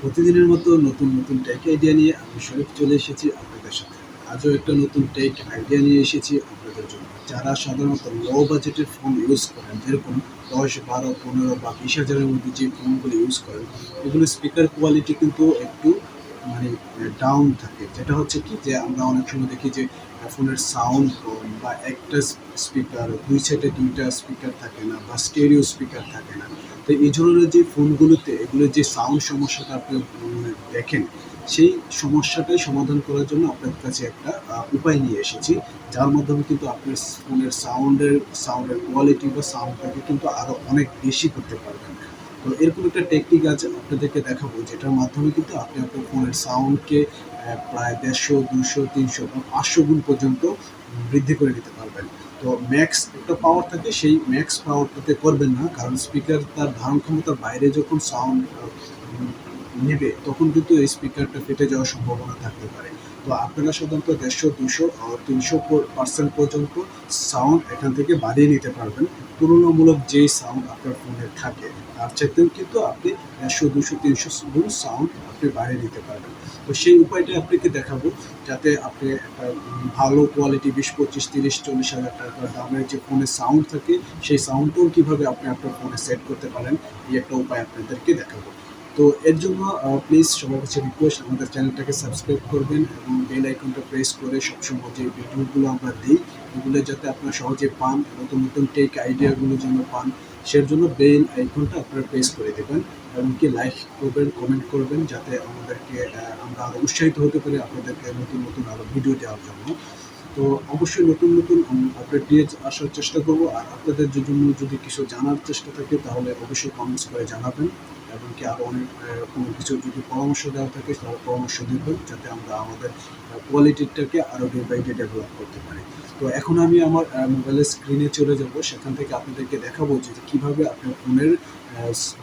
প্রতিদিনের মতো নতুন নতুন টেক আইডিয়া নিয়ে আমি শরীফ চলে এসেছি আপনাদের সাথে। আজও একটা নতুন টেক আইডিয়া নিয়ে এসেছি আপনাদের জন্য। যারা সাধারণত লো বাজেটের ফোন ইউজ করেন, যেরকম দশ, বারো, পনেরো বা বিশ হাজারের মধ্যে যে ফোনগুলো ইউজ করেন, এগুলো স্পিকার কোয়ালিটি কিন্তু একটু মানে ডাউন থাকে। যেটা হচ্ছে কি যে আমরা অনেক সময় দেখি যে ফোনের সাউন্ড কম বা একটা স্পিকার দুই সাইডে দুইটা স্পিকার থাকে না বা স্টেরিও স্পিকার থাকে না। তো এই ধরনের যে ফোনগুলোতে এগুলোর যে সাউন্ড সমস্যাটা আপনি উম, দেখেন সেই সমস্যাটাই সমাধান করার জন্য আপনার কাছে একটা উপায় নিয়ে এসেছি। যার মাধ্যমে কিন্তু আপনার ফোনের সাউন্ডের সাউন্ডের কোয়ালিটি বা সাউন্ডটাকে কিন্তু আরও অনেক বেশি করতে পারবেন। তো এরকম একটা টেকনিক আছে আপনাদেরকে দেখাবো, যেটার মাধ্যমে কিন্তু আপনি আপনার ফোনের সাউন্ডকে প্রায় দেড়শো দুশো তিনশো বা পাঁচশো গুণ পর্যন্ত বৃদ্ধি করে নিতে পারবেন। তো ম্যাক্স একটা পাওয়ার থাকে, সেই ম্যাক্স পাওয়ারটাতে করবেন না, কারণ স্পিকার তার ধারণ ক্ষমতার বাইরে যখন সাউন্ড নেবে, তখন কিন্তু এই স্পিকারটা ফেটে যাওয়ার সম্ভাবনা থাকতে পারে। তো আপনারা সাধারণত দেড়শো দুশো তিনশো পার্সেন্ট পর্যন্ত সাউন্ড এখান থেকে বাড়িয়ে নিতে পারবেন। তুলনামূলক যেই সাউন্ড আপনার ফোনে থাকে, তার চাইতেও কিন্তু আপনি দেড়শো দুশো তিনশো গুণ সাউন্ড আপনি বাড়িয়ে নিতে পারবেন। তো সেই উপায়টা আপনাকে দেখাবো, যাতে আপনি একটা ভালো কোয়ালিটি বিশ, পঁচিশ, তিরিশ, চল্লিশ হাজার টাকা দামের যে ফোনের সাউন্ড থাকে, সেই সাউন্ডটাও কীভাবে আপনি আপনার ফোনে সেট করতে পারেন, এই একটা উপায় আপনাদেরকে দেখাবো। তো এর জন্য প্লিজ সবার কাছে রিকোয়েস্ট আমাদের চ্যানেলটাকে সাবস্ক্রাইব করবেন এবং বেল আইকনটা প্রেস করে সবসময় যে ভিডিওগুলো আমরা দিই, এগুলো যাতে আপনারা সহজে পান নতুন নতুন টেক আইডিয়াগুলো যেন পান, সের জন্য বেল আইকনটা আপনারা প্রেস করে দেবেন এমনকি লাইক করবেন কমেন্ট করবেন যাতে আমাদেরকে আমরা আরও উৎসাহিত হতে পারি আপনাদেরকে নতুন নতুন আরও ভিডিও দেওয়ার জন্য। তো অবশ্যই নতুন নতুন আপডেট দিয়ে আসার চেষ্টা করব। আর আপনাদের জন্য যদি কিছু জানার চেষ্টা থাকে, তাহলে অবশ্যই কমেন্টস করে জানাবেন। এমনকি আরও অনেক কোনো কিছু যদি পরামর্শ দেওয়া থাকে, তাহলে পরামর্শ দেবেন, যাতে আমরা আমাদের কোয়ালিটিটাকে আরও ডে বাই ডে ডেভেলপ করতে পারি। তো এখন আমি আমার মোবাইলের স্ক্রিনে চলে যাব। সেখান থেকে আপনাদেরকে দেখাবো যে কীভাবে আপনার ফোনের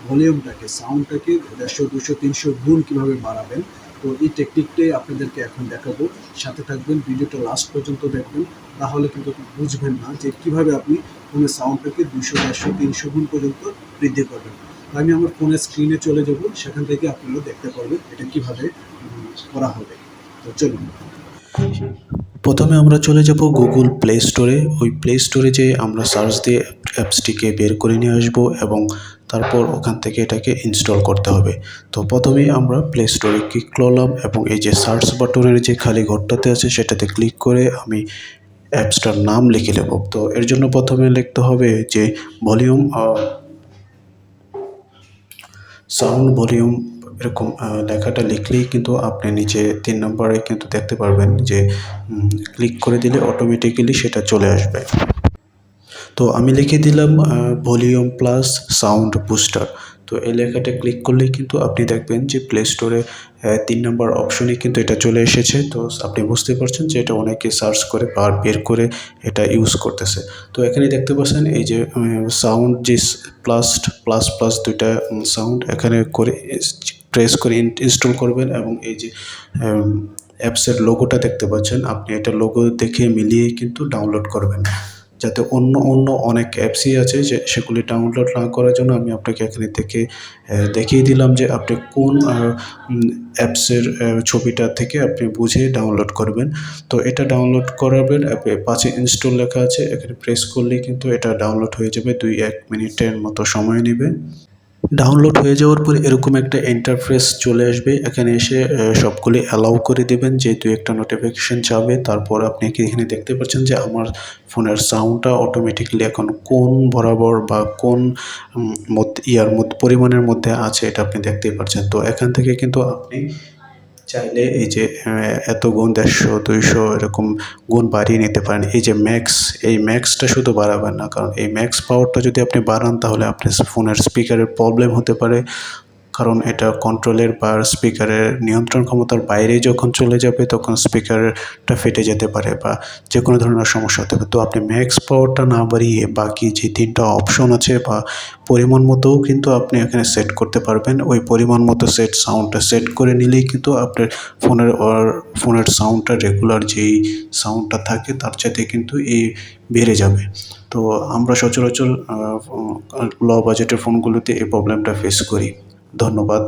ভলিউমটাকে সাউন্ডটাকে দেড়শো, দুশো, তিনশো গুণ কীভাবে বাড়াবেন। তো এই টেকনিকটাই আপনাদেরকে এখন দেখাবো। সাথে থাকবেন, ভিডিওটা লাস্ট পর্যন্ত দেখবেন। তাহলে কিন্তু বুঝবেন না যে কীভাবে আপনি ফোনের সাউন্ডটাকে দুশো চারশো তিনশো গুণ পর্যন্ত বৃদ্ধি করবেন। আমি আমার ফোনের স্ক্রিনে চলে যাব। সেখান থেকে আপনারা দেখতে পারবেন এটা কীভাবে করা হবে। তো চলুন। প্রথমে আমরা চলে যাব গুগল প্লে স্টোরে ওই প্লে স্টোরে যে আমরা সার্চ দিয়ে অ্যাপসটিকে বের করে নিয়ে আসব এবং তারপর ওখান থেকে এটাকে ইনস্টল করতে হবে। তো প্রথমেই আমরা প্লে স্টোরে ক্লিক করলাম এবং এই যে সার্চ বাটনের যে খালি ঘরটাতে আছে সেটাতে ক্লিক করে আমি অ্যাপসটার নাম লিখে নেব। তো এর জন্য প্রথমে লিখতে হবে যে ভলিউম সাউন্ড ভলিউম এরকম লেখাটা লিখলেই কিন্তু আপনি নিচে তিন নম্বরে কিন্তু দেখতে পারবেন যে ক্লিক করে দিলে অটোমেটিক্যালি সেটা চলে আসবে। তো আমি লিখে দিলাম ভলিউম প্লাস সাউন্ড বুস্টার। তো এই লেখাটা ক্লিক করলেই কিন্তু আপনি দেখবেন যে প্লে স্টোরে তিন নম্বর অপশনে কিন্তু এটা চলে এসেছে। তো আপনি বুঝতে পারছেন যে এটা অনেকে সার্চ করে বা বের করে এটা ইউজ করতেছে। তো এখানে দেখতে পাচ্ছেন এই যে সাউন্ড যে প্লাস প্লাস প্লাস দুইটা সাউন্ড এখানে করে প্রেস করে ইনস্টল করবেন এবং এই যে অ্যাপসের লোগোটা দেখতে পাচ্ছেন। আপনি এটা লোগো দেখে মিলিয়ে কিন্তু ডাউনলোড করবেন। যাতে অন্য অন্য অনেক অ্যাপসই আছে যে সেগুলি ডাউনলোড না করার জন্য আমি আপনাকে এখানে থেকে দেখিয়ে দিলাম যে আপনি কোন অ্যাপসের ছবিটা থেকে আপনি বুঝে ডাউনলোড করবেন। তো এটা ডাউনলোড করাবেন পাশে ইনস্টল লেখা আছে, এখানে প্রেস করলেই কিন্তু এটা ডাউনলোড হয়ে যাবে, দুই এক মিনিটের মতো সময় নেবে। ডাউনলোড হয়ে যাওয়ার পরে এরকম একটা ইন্টারফেস চলে আসবে। এখানে এসে সবগুলি অ্যালাউ করে দেবেন। যেহেতু একটা নোটিফিকেশন যাবে তারপর আপনি এখানে দেখতে পাচ্ছেন যে আমার ফোনের সাউন্ডটা অটোমেটিকলি এখন কোন বরাবর বা কোন ইয়ার মধ্যে, পরিমাণের মধ্যে আছে, এটা আপনি দেখতেই পাচ্ছেন। তো এখান থেকে কিন্তু আপনি চাইলে এই যে এত গুণ দেড়শো, দুইশো এরকম গুণ বাড়িয়ে নিতে পারেন। এই যে ম্যাক্স এই ম্যাক্সটা শুধু বাড়াবেন না, কারণ এই ম্যাক্স পাওয়ারটা যদি আপনি বাড়ান, তাহলে আপনার ফোনের স্পিকারের প্রবলেম হতে পারে। কারণ এটা কন্ট্রোলের বা স্পিকারের নিয়ন্ত্রণ ক্ষমতার বাইরে যখন চলে যাবে, তখন স্পিকারটা ফেটে যেতে পারে বা যে কোনো ধরনের সমস্যা হতে পারে। তো আপনি ম্যাক্স পাওয়ারটা না বাড়িয়ে বাকি যে তিনটা অপশন আছে বা পরিমাণ মতোও কিন্তু আপনি এখানে সেট করতে পারবেন। ওই পরিমাণ মতো সেট সাউন্ডটা সেট করে নিলেই কিন্তু আপনার ফোনের ফোনের সাউন্ডটা রেগুলার যেই সাউন্ডটা থাকে, তার চাইতে কিন্তু এই বেড়ে যাবে। তো আমরা সচরাচর ল বাজেটের ফোনগুলোতে এই প্রবলেমটা ফেস করি। ধন্যবাদ।